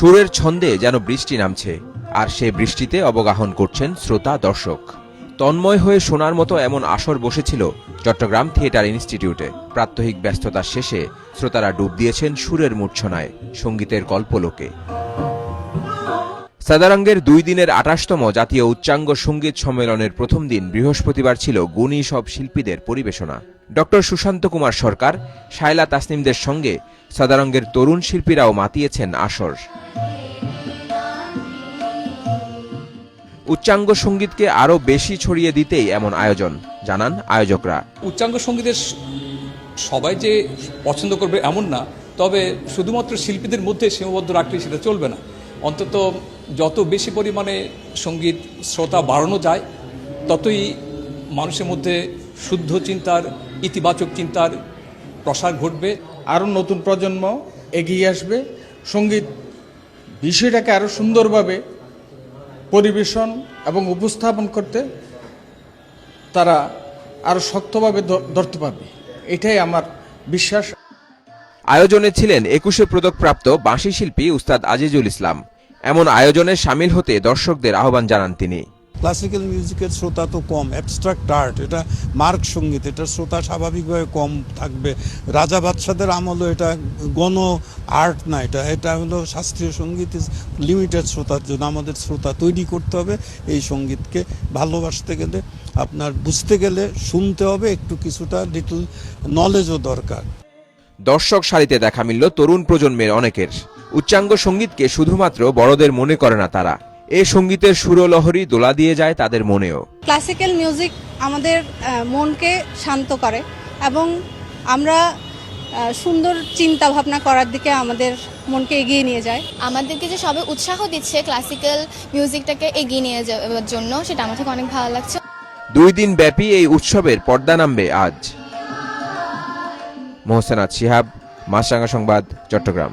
সুরের ছন্দে যেন বৃষ্টি নামছে, আর সে বৃষ্টিতে অবগাহন করছেন শ্রোতা দর্শক। তন্ময় হয়ে শোনার মতো এমন আসর বসেছিল চট্টগ্রাম থিয়েটার ইনস্টিটিউটে। প্রাত্যহিক ব্যস্ততার শেষে শ্রোতারা ডুব দিয়েছেন সুরের মূর্ছনায়, সঙ্গীতের কল্পলোকে। সাদারঙ্গের দুই দিনের আঠাশতম জাতীয় উচ্চাঙ্গ সংগীত সম্মেলনের প্রথম দিন বৃহস্পতিবার ছিল গুণী সব শিল্পীদের পরিবেশনা। ডক্টর সুশান্ত কুমার সরকার, শায়লা তাসনিমদের সঙ্গে সাদারঙ্গের তরুণ শিল্পীরাও মাতিয়েছেন আসর। উচ্চাঙ্গ সঙ্গীতকে আরও বেশি ছড়িয়ে দিতেই এমন আয়োজন, জানান আয়োজকরা। উচ্চাঙ্গ সঙ্গীতের সবাই যে পছন্দ করবে এমন না, তবে শুধুমাত্র শিল্পীদের মধ্যে সীমাবদ্ধ রাখলে সেটা চলবে না। অন্তত যত বেশি পরিমাণে সংগীত শ্রোতা বাড়ানো যায়, ততই মানুষের মধ্যে শুদ্ধ চিন্তার, ইতিবাচক চিন্তার প্রসার ঘটবে আরও নতুন প্রজন্ম এগিয়ে আসবে। সংগীত বিষয়টাকে আরও সুন্দরভাবে পরিবেশন এবং উপস্থাপন করতে তারা আরও শক্তভাবে ধরতে পারবে। এটাই আমার বিশ্বাস। আয়োজনে ছিলেন একুশে পদকপ্রাপ্ত বাঁশি শিল্পী উস্তাদ আজিজুল ইসলাম। এমন আয়োজনে সামিল হতে দর্শকদের আহ্বান জানান তিনি। ক্লাসিক্যাল মিউজিকের শ্রোতা তো কম অ্যাবস্ট্রাক্ট আর্ট এটা মার্ক সংগীত, এটা শ্রোতা স্বাভাবিকভাবে কম থাকবে। রাজা বাদশাদের আমলও এটা গণ আর্ট না, এটা এটা হলো শাস্ত্রীয় সংগীত লিমিটেড শ্রোতার জন্য আমাদের শ্রোতা তৈরি করতে হবে এই সঙ্গীতকে। ভালোবাসতে গেলে আপনার বুঝতে গেলে শুনতে হবে, একটু কিছুটা লিটল নলেজও দরকার। দর্শক সারিতে দেখা মিলল তরুণ প্রজন্মের অনেকের। উচ্চাঙ্গ সঙ্গীতকে শুধুমাত্র বড়দের মনে করে না তারা। এ সঙ্গীতের সুরলহরী দোলা দিয়ে যায় তাদের মনেও। ক্লাসিক্যাল মিউজিক আমাদের মনকে শান্ত করে এবং আমরা সুন্দর চিন্তা ভাবনা করার দিকে আমাদের মনকে এগিয়ে নিয়ে যায়। আমাদেরকে যে সবে উৎসাহ দিচ্ছে ক্লাসিক্যাল মিউজিকটাকে এগিয়ে নিয়ে যাওয়ার জন্য সেটা আমার থেকে অনেক ভালো লাগছে। দুই দিন ব্যাপী এই উৎসবের পর্দা নামবে আজ। মোহসেনাথ শিহাব মাছরাঙ্গা সংবাদ চট্টগ্রাম।